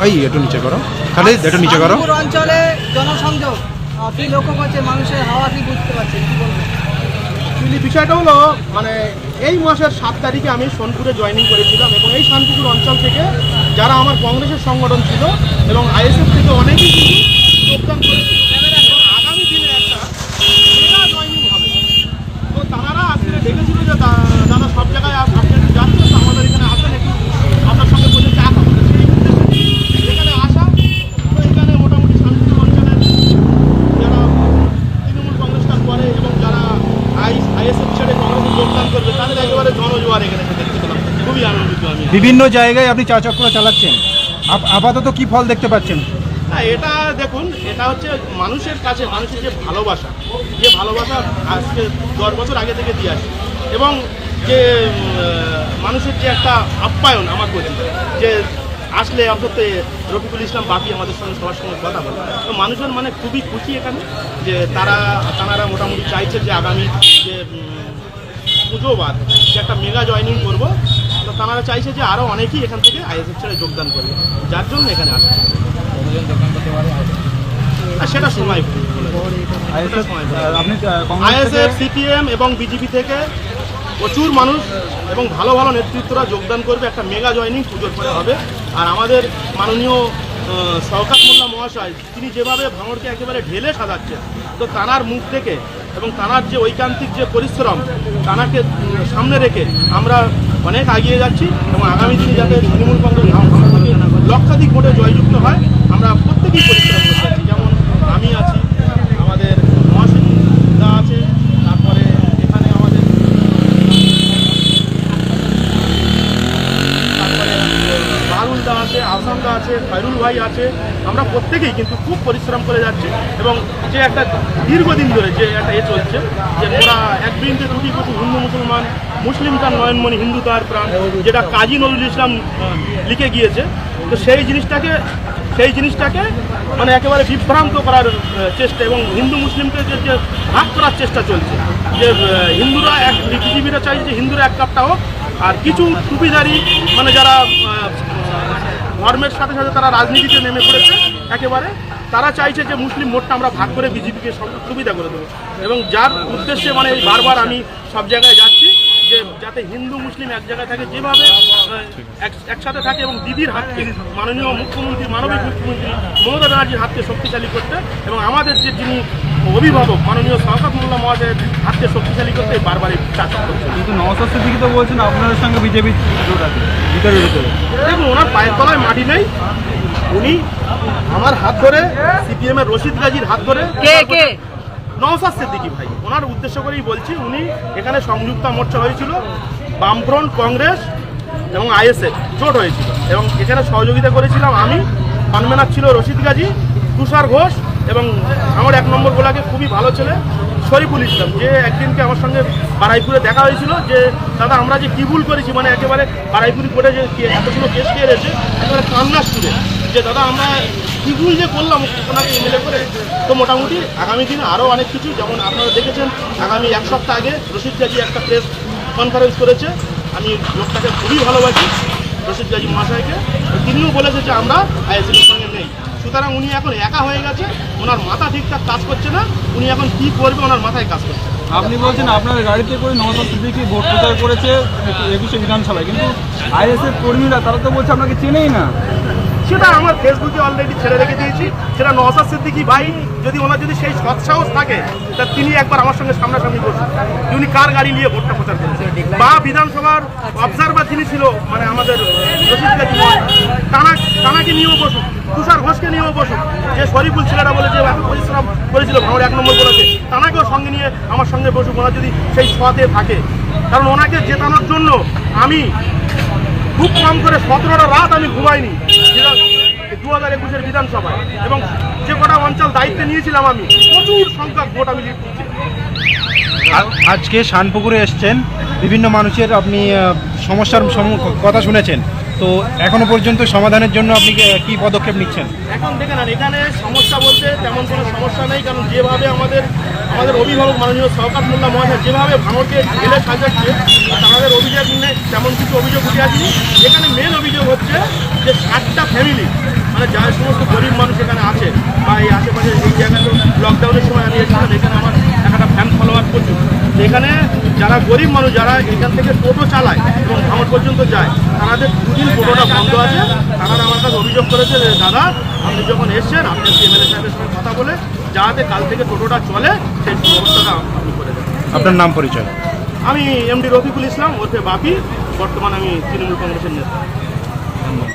ভাই একটু নিচে করো। খালি একটু নিচে করো। অঞ্চলে জনসংযোগ। আপনি লক্ষ্য করছেন মানুষের হাওয়া কি বুঝতে পারছেন? কি বলবেন? বিষয়টা হলো মানে এই মাসের সাত তারিখে আমি সোনপুরে জয়েনিং করেছিলাম এবং এই শান্তিপুর অঞ্চল থেকে যারা আমার কংগ্রেসের সংগঠন ছিল এবং আইএসএফ থেকে অনেকেই কিন্তু যোগদান করেছিল এবং আগামী দিনে একটা মেগা জয়েনিং হবে তো তারা আজকে ডেকেছিল যে দা- দাদা সব জায়গায় আপ- আপনি একটু যাচ্ছেন তো আমাদের এখানে আসেন একটু আপনার সঙ্গে বসে চা খাব তো সেই উদ্দেশ্যে এখানে আসা তো এখানে মোটামুটি শান্তিপুর অঞ্চলের যারা তৃণমূল কংগ্রেসটা করে এবং যারা আই আইএসএফ ছেড়ে কংগ্রেসে যোগদান করবে তাদের একেবারে জনজোয়ার এখানে এসে দেখতে পেলাম খুবই আনন্দিত আমি বিভিন্ন জায়গায় আপনি চা চক্র চালাচ্ছেন। আপাতত কি ফল দেখতে পাচ্ছেন? হ্যাঁ এটা দেখুন, এটা হচ্ছে মানুষের কাছে, মানুষের যে ভালোবাসা যে ভালোবাসা আজকে দশ বছর আগে থেকে দিয়ে আসে এবং যে মানুষের যে একটা আপ্যায়ন আমার প্রতি যে আসলে অন্তত রফিকুল ইসলাম বাপি আমাদের সঙ্গে সবার সঙ্গে কথা বলে। তো মানুষের মানে খুবই খুশি এখানে যে তারা তারা মোটামুটি চাইছে যে আগামী যে পুজো বাদ। যে একটা মেগা জয়নিং করব। তো তারা চাইছে যে আরও অনেকেই এখান থেকে আইএসএফ ছেড়ে যোগদান করবে। যার জন্য এখানে আসে আর সেটা সময় আইএসএফ সিপিএম এবং বিজেপি থেকে প্রচুর মানুষ এবং ভালো ভালো নেতৃত্বরা যোগদান করবে। একটা মেগা জয়নিং পুজোর পরে হবে। আর আমাদের মাননীয় শওকাত মোল্লা মহাশয়, তিনি যেভাবে ভাঙড়কে একেবারে ঢেলে সাজাচ্ছেন, তো তানার মুখ থেকে এবং তানার যে ঐকান্তিক যে পরিশ্রম তানাকে সামনে রেখে আমরা অনেক এগিয়ে যাচ্ছি এবং আগামী দিনে যাতে তৃণমূল কংগ্রেস লক্ষাধিক ভোটে জয়যুক্ত হয়, আমরা প্রত্যেকেই পরিশ্রম করতে যেমন আমি আছি আমাদের মহাসিন দা আছে তারপরে এখানে আমাদের তারপরে বারুল দা আছে আসাম দা আছে খৈরুল ভাই আছে। আমরা প্রত্যেকেই কিন্তু খুব পরিশ্রম করে যাচ্ছি এবং যে একটা দীর্ঘদিন ধরে যে একটা এ চলছে, যে ওরা এক বৃন্দে দুটি কুটি হিন্দু মুসলমান, মুসলিম তার নয়নমণি হিন্দু তার প্রাণ, যেটা কাজী নজরুল ইসলাম লিখে গিয়েছে। তো সেই জিনিসটাকে সেই জিনিসটাকে মানে একেবারে বিভ্রান্ত করার চেষ্টা এবং হিন্দু মুসলিমকে যে যে ভাগ করার চেষ্টা চলছে, যে হিন্দুরা এক পৃথিবীরা চাই যে হিন্দুরা এক কাপটা হোক, আর কিছু টুপিধারী মানে যারা ধর্মের সাথে সাথে তারা রাজনীতিতে নেমে পড়েছে একেবারে। তারা চাইছে যে মুসলিম মোটটা আমরা ভাগ করে বিজেপিকে সুবিধা করে দেবো। এবং যার উদ্দেশ্যে মানে বারবার আমি সব জায়গায় যাচ্ছি যে যাতে হিন্দু মুসলিম এক জায়গায় থাকে যেভাবে একসাথে থাকে এবং দিদির হাতকে মাননীয় মুখ্যমন্ত্রী মানবিক মুখ্যমন্ত্রী মমতা ব্যানার্জির হাতকে শক্তিশালী করতে এবং আমাদের যে যিনি অভিভাবক মাননীয় শওকত মোল্লা মহাজের হাতকে শক্তিশালী করতে বারবার এই চাষ করছে কিন্তু সিদ্দিকি তো বলছেন আপনাদের সঙ্গে বিজেপি জোট আছে ভিতরে ভিতরে। দেখুন ওনার পায়ের তলায় মাটি নেই। উনি আমার হাত ধরে সিপিএম এর রশিদ গাজীর হাত ধরে কে কে? নওসাদ সিদ্দিকি ভাই। ওনার উদ্দেশ্য করেই বলছি, উনি এখানে সংযুক্ত মোর্চা হয়েছিল, বামফ্রন্ট কংগ্রেস এবং আইএসএফ, জোট হয়েছিল। এবং এখানে সহযোগিতা করেছিলাম আমি কনভেনার ছিল রশিদ গাজী, তুষার ঘোষ এবং আমার এক নম্বর গোলাকে খুবই ভালো ছেলে, শরীফুল ইসলাম, যে একদিনকে আমার সঙ্গে বারাইপুরে দেখা হয়েছিল, যে, দাদা, আমরা যে কি ভুল করেছি? মানে একেবারে বারাইপুরি কোর্টে যে এতগুলো কেস খেয়ে রয়েছে একেবারে কান্না সুরে। যে দাদা, আমরা কি ভুল যে করলাম? ওনাকে এমএলএ করে তো মোটামুটি আগামী দিনে আরও অনেক কিছু, যেমন আপনারা দেখেছেন, আগামী এক সপ্তাহ আগে রশিদ গাজী একটা প্রেস কনফারেন্স করেছে। আমি লোকটাকে খুবই ভালোবাসি, রশিদ গাজী মহাশয়কে। তিনিও বলেছে যে আমরা আইএসএফের সঙ্গে নেই। সুতরাং উনি এখন একা হয়ে গেছে, ওনার মাথা ঠিকঠাক কাজ করছে না, উনি এখন কি করবে, ওনার মাথায় কাজ করছে আপনি বলছেন আপনার গাড়িতে করে নওসাদ সিদ্দিকি ভোট প্রচার করেছে একুশে বিধানসভায়, কিন্তু আইএসএফ কর্মীরা, তারা তো বলছে আপনাকে চেনেই না। সেটা আমার ফেসবুকে অলরেডি ছেড়ে রেখে দিয়েছি। সেটা নওসাদ সিদ্দিকি ভাই, যদি ওনার যদি সেই সৎসাহস থাকে, তা তিনি একবার আমার সঙ্গে সামনাসামনি যে উনি কার গাড়ি নিয়ে ভোটটা প্রচার করেছেন? বা বিধানসভার অবজারভার যিনি ছিল মানে আমাদের তানা তানাকে নিয়েও বসুন, তুষার ঘোষকে নিয়েও বসুন। যে শরীফুল ছেলেটা বলে যে পরিশ্রম করেছিল ভাঙড় এক নম্বর বলেছে তানাকেও সঙ্গে নিয়ে আমার সঙ্গে বসুক ওনার যদি সেই সতে থাকে, কারণ ওনাকে জেতানোর জন্য আমি খুব কম করে সতেরোটা রাত আমি ঘুমাইনি। দু হাজার একুশের বিধানসভায়। এবং যে কটা অঞ্চল দায়িত্বে নিয়েছিলাম আমি প্রচুর সংখ্যক ভোট আমি আজকে শানপুকুরে এসছেন বিভিন্ন মানুষের আপনি সমস্যার কথা শুনেছেন। তো এখনও পর্যন্ত সমাধানের জন্য আপনি কি- পদক্ষেপ নিচ্ছেন? এখন দেখেন আর এখানে সমস্যা বলতে তেমন কোনো সমস্যা নেই কারণ যেভাবে আমাদের আমাদের অভিভাবক মাননীয় সরকার মোল্লা মহাশয় যেভাবে ভাঙড়কে ঢেলে সাজাচ্ছে তাদের অভিযোগ নেই তেমন কিছু অভিযোগ উঠে আসেনি। এখানে মেন ফ্যামিলি মানে যা সমস্ত গরিব মানুষ এখানে আছে বা এই আশেপাশে এই জায়গায় তো লকডাউনের সময় আমি এসেছিলাম এখানে আমার একটা ফ্যান ফলোয়ার প্রচুর। এখানে যারা গরিব মানুষ যারা এখান থেকে টোটো চালায় এবং ভাঙর পর্যন্ত যায় তাদের দুদিন টোটোটা বন্ধ আছে। তারা আমার কাছে অভিযোগ করেছে যে দাদা আপনি যখন এসছেন আপনি একটু এমএলএ সাহেবের সঙ্গে কথা বলে যাতে কাল থেকে টোটোটা চলে সেই ব্যবস্থাটা আপনি করে দেবেন। আপনার নাম পরিচয়? আমি এমডি রফিকুল ইসলাম ওরফে বাপি বর্তমানে আমি তৃণমূল কংগ্রেসের নেতা।